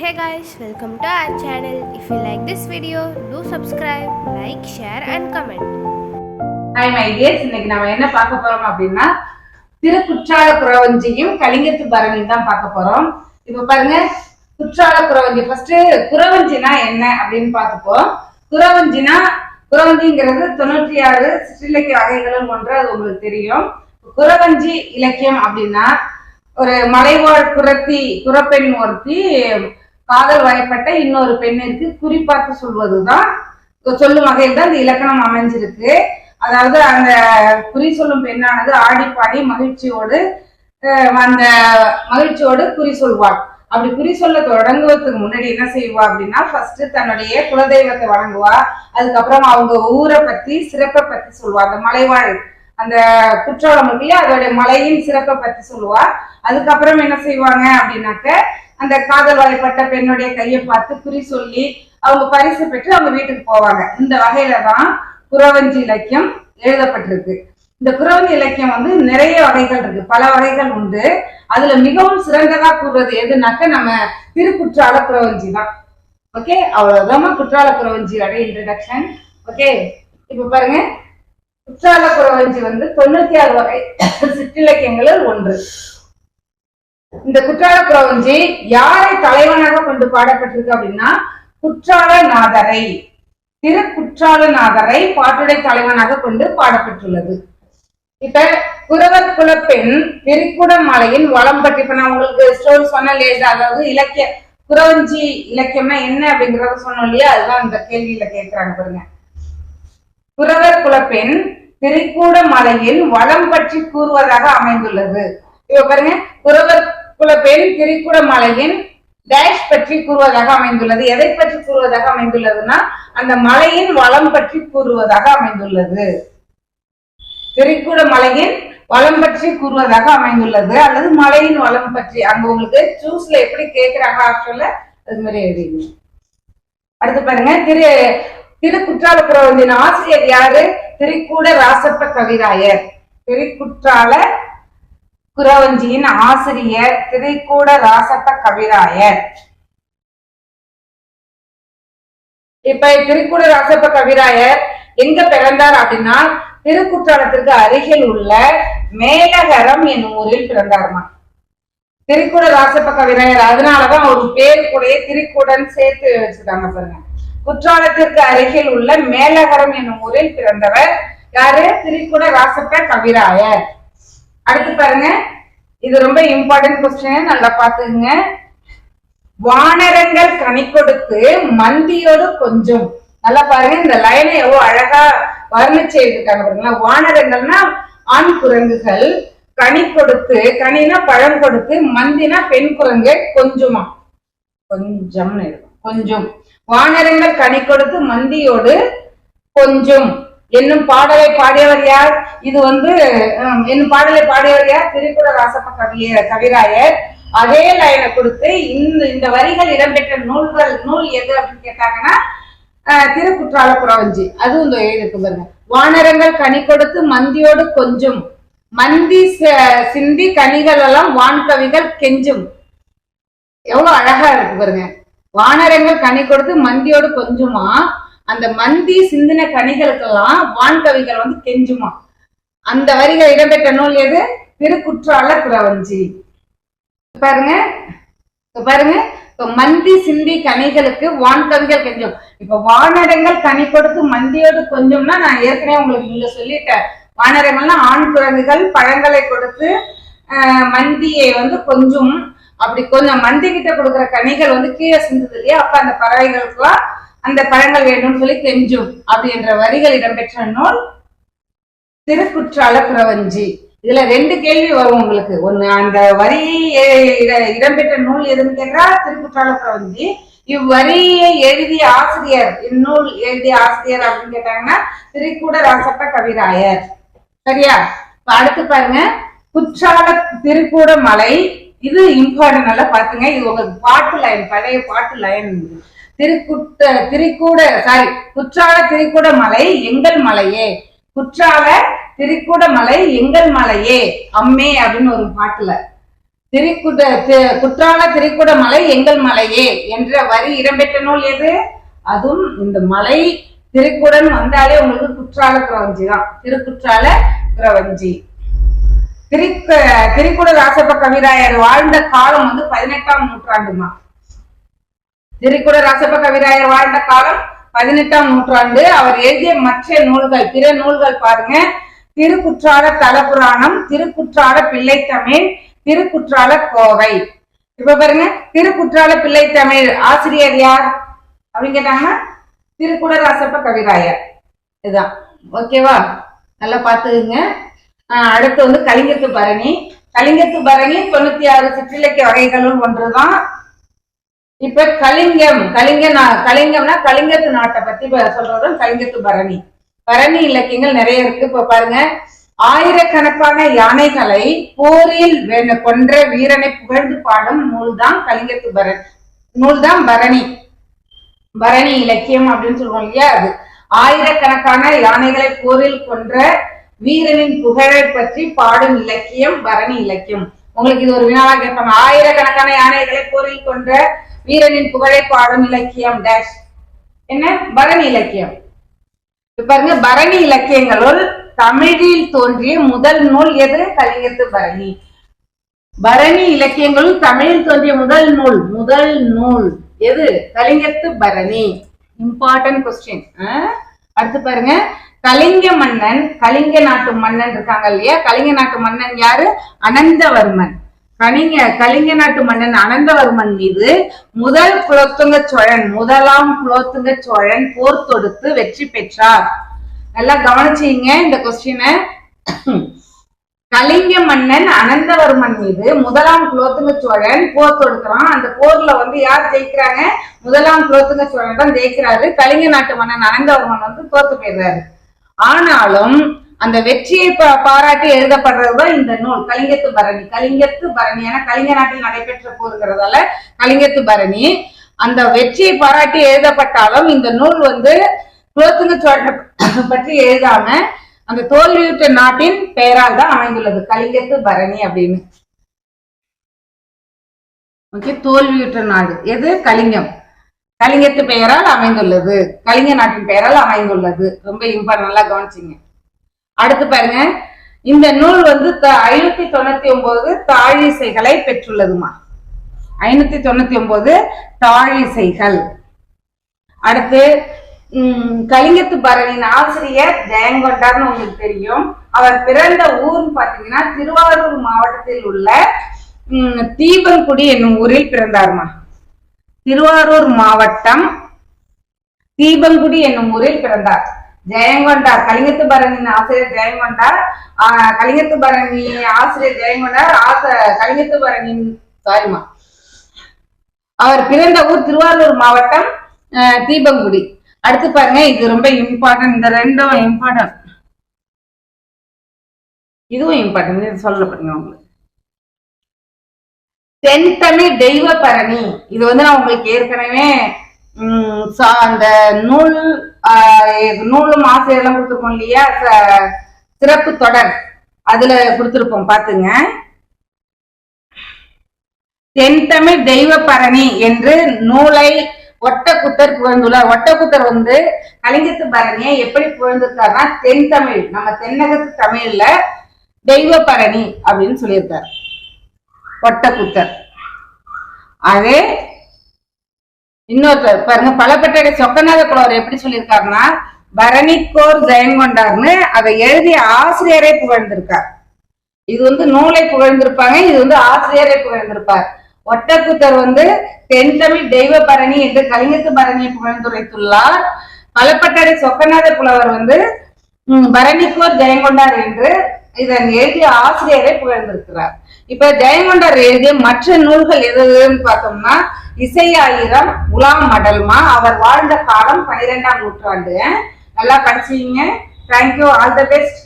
Hey guys welcome to our channel if you like this video do subscribe like share and comment hi my dears இன்னைக்கு நம்ம என்ன பார்க்க போறோம் அப்படின்னா திருக்குற்றால குறவஞ்சியும் கலிங்கத்து பரணியும் தான் பார்க்க போறோம். இப்போ பாருங்க குற்றால குறவஞ்சி ஃபர்ஸ்ட் குறவஞ்சினா என்ன அப்படின்னு பார்த்துப்போம். குறவஞ்சினா குறவஞ்சிங்கிறது தொண்ணூற்றி ஆறு சிற்றிலக்கிய வகைகளும் ஒன்று அது உங்களுக்கு தெரியும். குறவஞ்சி இலக்கியம் அப்படின்னா ஒரு மலைவாழ் குரத்தி குரப்பெண் ஒருத்தி காதல் வயப்பட்ட இன்னொரு பெண்ணிற்கு குறிப்பாத்து சொல்வதுதான் சொல்லும் வகையில் தான் இந்த இலக்கணம் அமைஞ்சிருக்கு. அதாவது அந்த குறி சொல்லும் பெண்ணானது ஆடி பாடி மகிழ்ச்சியோடு அஹ், அந்த மகிழ்ச்சியோடு குறி சொல்வாள். அப்படி குறி சொல்ல தொடங்குவதுக்கு முன்னாடி என்ன செய்வா அப்படின்னா ஃபர்ஸ்ட் தன்னுடைய குலதெய்வத்தை வணங்குவா. அதுக்கப்புறம் அவங்க ஊரை பத்தி சிறப்பை பத்தி சொல்வா. அந்த மலைவாழ் அந்த குற்றாலம் இல்லையா அதோடைய மலையின் சிறப்பை பத்தி சொல்லுவா. அதுக்கப்புறம் என்ன செய்வாங்க அப்படின்னாக்க அந்த காதல் வயப்பட்ட பெண்ணுடைய கையை பார்த்து குறி சொல்லி அவங்க பரிசு பெற்று அவங்க வீட்டுக்கு போவாங்க. இந்த வகையில தான் குறவஞ்சி இலக்கியம் எழுதப்பட்டிருக்கு. இந்த குறவஞ்சி இலக்கியம் வந்து நிறைய வகைகள் இருக்கு. பல வகைகள் உண்டு. அதுல மிகவும் சிறந்ததா கூறுவது எதுனாக்க நம்ம திருக்குற்றால குறவஞ்சி தான். ஓகே? அவ்வளவுதான். குற்றால குறவஞ்சியோட இன்ட்ரடக்ஷன் ஓகே? இப்ப பாருங்க. குற்றால குறவஞ்சி வந்து தொண்ணூத்தி ஆறு வகை சிற்றிலக்கியங்களில் ஒன்று. இந்த குற்றால குறவஞ்சி யாரை தலைவனாக கொண்டு பாடப்பட்டிருக்கு அப்படின்னா குற்றாலநாதரை திரு குற்றாலநாதரை பாட்டுடை தலைவனாக கொண்டு பாடப்பட்டுள்ளது இப்ப குறவர் குலப்பெண் திரிக்குட மலையின் வளம் பற்றி இப்ப நான் உங்களுக்கு ஸ்டோரி சொன்ன இல்லையா அதாவது இலக்கிய குறவஞ்சி இலக்கியம்னா என்ன அப்படிங்கறத சொன்னோம் இல்லையா? அதுதான் இந்த கேள்வியில கேட்கிறாங்க பாருங்க. குறவர் குலப்பெண் திரிக்கூட மலையின் வளம் பற்றி கூறுவதாக அமைந்துள்ளது. இப்ப பாருங்க குறவர் குலப்பெண் திரிக்கூட மலையின் டேஷ் பற்றி கூறுவதாக அமைந்துள்ளது. எதை பற்றி கூறுவதாக அமைந்துள்ளதுன்னா அந்த மலையின் வளம் பற்றி கூறுவதாக அமைந்துள்ளது. திரிக்கூட மலையின் வளம் பற்றி கூறுவதாக அமைந்துள்ளது. அல்லது மலையின் வளம் பற்றி அங்க உங்களுக்கு சூஸ்ல எப்படி கேக்குறாங்க ஆப்ஷன்ல அது மாதிரி எழுதிங்க அடுத்து பாருங்க திரு திருக்குற்றால ஆசிரியர் யாரு? திரிக்கூட ராசப்ப கவிராயர் திருக்குற்றால குறவஞ்சியின் ஆசிரியர் திரிக்கூட ராசப்ப கவிராயர் இப்ப திருக்கூட ராசப்ப கவிராயர் எங்க பிறந்தார் அப்படின்னா திருக்குற்றாலத்திற்கு அருகில் உள்ள மேலகரம் என்னும் ஊரில் பிறந்தாருமா? திருக்குட ராசப்ப கவிராயர் அதனாலதான் ஒரு பேர் கூட திருக்குடன் சேர்த்து வச்சுட்டாங்க பாருங்க. குற்றாலத்திற்கு அருகில் உள்ள மேலகரம் என்னும் ஊரில் பிறந்தவர். யாரு? திருக்குட ராசப்ப கவிராயர். அடுத்து பாருங்க. இது ரொம்ப இம்பார்ட்டன்ட் கொஸ்டின் நல்லா பாத்துங்க வானரங்கள் கனி கொடுத்து மந்தியோடு கொஞ்சம். நல்லா பாருங்க. இந்த லைனை எவ்வளவு அழகா வர்ணிச்சு எழுதிருக்காங்க பாருங்களா வானரங்கள்னா ஆண் குரங்குகள். கனி கொடுத்து கனினா பழம் கொடுத்து மந்தினா பெண் குரங்கு கொஞ்சமா. கொஞ்சம்னு இருக்கும் கொஞ்சம். வானரங்கள் கனி கொடுத்து மந்தியோடு கொஞ்சம். என்னும் பாடலை பாடியவர் யார்? இது வந்து என்னும் பாடலை பாடியவர் யார்? திருக்குட ராசப்ப கவிய கவிராயர். அதே லைனை கொடுத்து இந்த இந்த வரிகள் இடம்பெற்ற நூல்கள் நூல் எது அப்படின்னு கேட்டாங்கன்னா திருக்குற்றால புறவஞ்சி அதுவும் இந்த எழுதிருக்கு பாருங்க. வானரங்கள் கனி கொடுத்து மந்தியோடு கொஞ்சம். மந்தி ச- சிந்தி கனிகள் எல்லாம் வான்கவிகள் கெஞ்சும். எவ்வளவு அழகா இருக்கு பாருங்க. வானரங்கள் கனி கொடுத்து மந்தியோடு கொஞ்சமா? அந்த மந்தி சிந்தின கனிகளுக்கெல்லாம் வான்கவிகள் வந்து கெஞ்சுமா? அந்த வரிகள் இடம்பெற்ற நூல் எது? திருக்குற்றால குறவஞ்சி. பாருங்க இப்ப பாருங்க இப்ப மந்தி சிந்தி கனிகளுக்கு வான்கவிகள் கெஞ்சும். இப்ப வானரங்கள் கனி கொடுத்து மந்தியோடு கொஞ்சம்னா நான் ஏற்கனவே உங்களுக்கு இங்க சொல்லிட்டேன். வானரங்கள்னா ஆண் குரங்குகள் பழங்களை கொடுத்து ஆஹ், மந்தியை வந்து கொஞ்சம். அப்படி கொஞ்சம் மந்தி கிட்ட கொடுக்குற கனிகள் வந்து கீழே சிந்துது இல்லையா? அப்ப அந்த பறவைகளுக்குலாம் அந்த பழங்கள் வேணும்னு சொல்லி கெஞ்சும். அப்படின்ற வரிகள் இடம்பெற்ற நூல் திருக்குற்றால பிரவஞ்சி இதுல ரெண்டு கேள்வி வரும் உங்களுக்கு. ஒண்ணு அந்த வரி இட- இடம்பெற்ற நூல் எதுன்னு கேட்டா திருக்குற்றால பிரவஞ்சி இவ்வரியை எழுதிய ஆசிரியர் இந்நூல் எழுதிய ஆசிரியர் அப்படின்னு கேட்டாங்கன்னா திரிக்கூட ராசப்ப கவிராயர். சரியா? இப்ப அடுத்து பாருங்க. குற்றால திருக்கூட மலை இது இம்பார்ட்டன் நல்லா பாத்துங்க இது உங்க பாட்டு லைன் பழைய பாட்டு லைன் திருக்குட்ட திரிக்கூட சாரி குற்றால திரிக்கூட மலை எங்கள் மலையே. குற்றால திரிக்கூட மலை எங்கள் மலையே. அம்மே அப்படின்னு ஒரு பாட்டுல. திரிக்குட தி- குற்றால திரிக்கூட மலை எங்கள் மலையே என்ற வரி இடம்பெற்ற நூல் எது? அதுவும் இந்த மலை திருக்குடன் வந்தாலே உங்களுக்கு குற்றால குறவஞ்சி தான். திருக்குற்றால குறவஞ்சி திரிக்க திரிக்குட ராசப்ப கவிராயர் வாழ்ந்த காலம் வந்து பதினெட்டாம் நூற்றாண்டுமா? திரிக்குட ராசப்ப கவிராயர் வாழ்ந்த காலம் பதினெட்டாம் நூற்றாண்டு. அவர் எழுதிய மற்ற நூல்கள் பிற நூல்கள் பாருங்க. திருக்குற்றால தலபுராணம் திருக்குற்றால பிள்ளைத்தமிழ் திருக்குற்றால கோவை. இப்ப பாருங்க திருக்குற்றால பிள்ளைத்தமிழ் ஆசிரியர் யார்? அப்படின்னு கேட்டாங்கன்னா திருக்குட ராசப்ப கவிராயர். இதுதான். ஓகேவா? நல்லா பார்த்துக்குங்க. அடுத்து வந்து கலிங்கத்து பரணி. கலிங்கத்து பரணி தொண்ணூத்தி ஆறு சிற்றிலக்கிய வகைகளும் ஒன்றுதான். இப்ப கலிங்கம் கலிங்க நா- கலிங்கம்னா கலிங்கத்து நாட்டை பத்தி சொல்றதும் கலிங்கத்து பரணி. பரணி இலக்கியங்கள் நிறைய இருக்கு. இப்ப பாருங்க. ஆயிரக்கணக்கான யானைகளை போரில் வெ- கொன்ற வீரனை புகழ்ந்து பாடும் நூல்தான் கலிங்கத்து பரணி. நூல்தான் பரணி. பரணி இலக்கியம் அப்படின்னு சொல்லுவோம் இல்லையா அது. ஆயிரக்கணக்கான யானைகளை போரில் கொன்ற வீரனின் புகழை பற்றி பாடும் இலக்கியம் பரணி இலக்கியம். உங்களுக்கு இது ஒரு வினாவா கேட்பாங்க. ஆயிரக்கணக்கான யானைகளை போரில் கொன்ற வீரனின் புகழை பாடும் இலக்கியம் டேஷ் என்ன? பரணி இலக்கியம். பாருங்க பரணி இலக்கியங்களுள் தமிழில் தோன்றிய முதல் நூல் எது? கலிங்கத்து பரணி. பரணி இலக்கியங்களும் தமிழில் தோன்றிய முதல் நூல் முதல் நூல் எது? கலிங்கத்து பரணி. இம்பார்ட்டன்ட் கொஸ்டின் அடுத்து பாருங்க. கலிங்க மன்னன் கலிங்க நாட்டு மன்னன் இருக்காங்க இல்லையா? கலிங்க நாட்டு மன்னன் யாரு? அனந்தவர்மன். கலிங்க கலிங்க நாட்டு மன்னன் அனந்தவர்மன் மீது முதல் குலோத்துங்க சோழன் முதலாம் குலோத்துங்க சோழன் போர் தொடுத்து வெற்றி பெற்றார். நல்லா கவனிச்சீங்க இந்த கொஸ்டினை கலிங்க மன்னன் அனந்தவர்மன் மீது முதலாம் குலோத்துங்க சோழன் போர் தொடுக்கிறான். அந்த போர்ல வந்து யார் ஜெயிக்கிறாங்க? முதலாம் குலோத்துங்க சோழன் தான் ஜெயிக்கிறாரு. கலிங்க நாட்டு மன்னன் அனந்தவர்மன் வந்து தோத்து போயிடுறாரு. ஆனாலும் அந்த வெற்றியை பா- பாராட்டி எழுதப்படுறதுதான் இந்த நூல். கலிங்கத்து பரணி. கலிங்கத்து பரணி. ஏன்னா கலிங்க நாட்டில் நடைபெற்ற போருங்கிறதால கலிங்கத்து பரணி. அந்த வெற்றியை பாராட்டி எழுதப்பட்டாலும் இந்த நூல் வந்து குலோத்துங்க சோழனை பற்றி எழுதாம அந்த தோல்வியுற்ற நாட்டின் பெயரால் தான் அமைந்துள்ளது. கலிங்கத்து பரணி அப்படின்னு. ஓகே தோல்வியுற்ற நாடு. எது? கலிங்கம். கலிங்கத்து பெயரால் அமைந்துள்ளது. கலிங்க நாட்டின் பெயரால் அமைந்துள்ளது. ரொம்ப இம்பார்ட்டன் நல்லா கவனிச்சிங்க. அடுத்து பாருங்க. இந்த நூல் வந்து ஐநூத்தி தொண்ணூத்தி ஒன்பது தாழிசைகளை பெற்றுள்ளதுமா. ஐநூத்தி தொண்ணூத்தி ஒன்பது தாழிசைகள் அடுத்து கலிங்கத்து பரணியின் ஆசிரியர் ஜெயங்கொண்டார்னு உங்களுக்கு தெரியும். அவர் பிறந்த ஊர்னு பாத்தீங்கன்னா திருவாரூர் மாவட்டத்தில் உள்ள உம், தீபங்குடி என்னும் ஊரில் பிறந்தார்மா. திருவாரூர் மாவட்டம் தீபங்குடி என்னும் ஊரில் பிறந்தார். ஜெயங்கொண்டார் கலிங்கத்து பரணியின் ஆசிரியர் ஜெயங்கொண்டார் ஆஹ், கலிங்கத்து பரணி ஆசிரியர் ஜெயங்கொண்டார் ஆச கலிங்கத்து பரணியின் சாரிமா அவர் பிறந்த ஊர் திருவாரூர் மாவட்டம் தீபங்குடி அடுத்து பாருங்க இது ரொம்ப இம்பார்ட்டன்ட் இந்த ரெண்டும் இம்பார்ட்டன்ட் இதுவும் இம்பார்ட்டன்ட் இது சொல்ல பாருங்க உங்களுக்கு. தென்தமிழ் தெய்வ பரணி. இது வந்து நான் உங்களுக்கு ஏற்கனவே சா- அந்த நூல் ஆஹ், நூலும் ஆசிரியர்லாம் கொடுத்துருப்போம் இல்லையா? ச- சிறப்பு தொடர். அதுல கொடுத்துருப்போம் பாத்துங்க. தென்தமிழ் தெய்வ பரணி என்று நூலை ஒட்டக்குத்தர் புகழ்ந்துள்ளார் ஒட்டக்குத்தர் வந்து கலிங்கத்து பரணியை எப்படி புகழ்ந்திருக்காருன்னா தென்தமிழ் நம்ம தென்னகத்து தமிழ்ல தெய்வ பரணி அப்படின்னு சொல்லியிருக்கார். ஒட்டக்குத்தர். அதே இன்னொருத்தர் பாருங்க பலப்பட்டடை சொக்கநாத புலவர் எப்படி சொல்லியிருக்காருன்னா பரணிக்கோர் ஜெயங்கொண்டார்னு அதை எழுதிய ஆசிரியரை புகழ்ந்திருக்கார். இது வந்து நூலை புகழ்ந்திருப்பாங்க இது வந்து ஆசிரியரை புகழ்ந்திருப்பார். ஒட்டக்குத்தர் வந்து தென்தமிழ் தெய்வ பரணி என்று கலிங்கத்து பரணியை புகழ்ந்துரைத்துள்ளார். பலப்பட்டடை சொக்கநாத புலவர் வந்து பரணிக்கோர் ஜெயங்கொண்டார் என்று இதன் எழுதிய ஆசிரியரை புகழ்ந்திருக்கிறார். இப்ப ஜெயங்கொண்டார் எழுதிய மற்ற நூல்கள் எது எதுன்னு பார்த்தோம்னா இசையாயிரம் உலாம் மடல்மா அவர் வாழ்ந்த காலம் பனிரெண்டாம் நூற்றாண்டு. நல்லா படிச்சீங்க தேங்க்யூ ஆல் த பெஸ்ட்